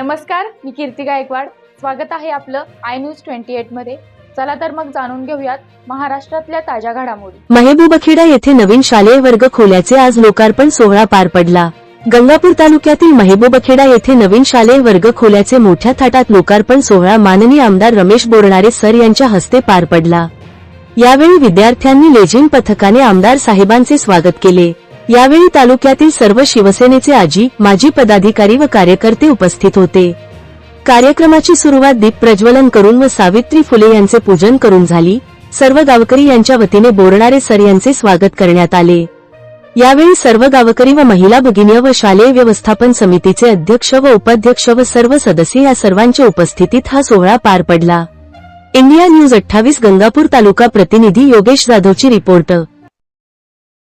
नमस्कार मी कीर्ती गायकवाड. स्वागत आहे आपलं आय न्यूज ट्वेंटी एटमध्ये. चला तर मग जाणून घेऊयात महाराष्ट्रातल्या ताज्या घडामोडी. महेबूबखेडा येथे नवीन शालेय वर्ग खोल्याचे आज लोकार्पण सोहळा पार पडला. गंगापूर तालुक्यातील महेबूबखेडा येथे नवीन शालेय वर्ग खोल्याचे मोठ्या थाटात लोकार्पण सोहळा माननीय आमदार रमेश बोरणारे सर यांच्या हस्ते पार पडला. यावेळी विद्यार्थ्यांनी लेझिम पथकाने आमदार साहेबांचे स्वागत केले. यावेळी तालुक्यातील सर्व शिवसेनेचे आजी माजी पदाधिकारी व कार्यकर्ते उपस्थित होते. कार्यक्रमाची सुरुवात दीप प्रज्वलन करून व सावित्री फुले यांचे पूजन करून झाली. सर्व गावकरी यांच्या वतीने बोरणारे सर यांचे स्वागत करण्यात आले. यावेळी सर्व गावकरी व महिला भगिनी व शालेय व्यवस्थापन समितीचे अध्यक्ष व उपाध्यक्ष व सर्व सदस्य या सर्वांच्या उपस्थितीत हा सोहळा पार पडला. इंडिया न्यूज अठ्ठावीस गंगापूर तालुका प्रतिनिधी योगेश जाधवची रिपोर्ट.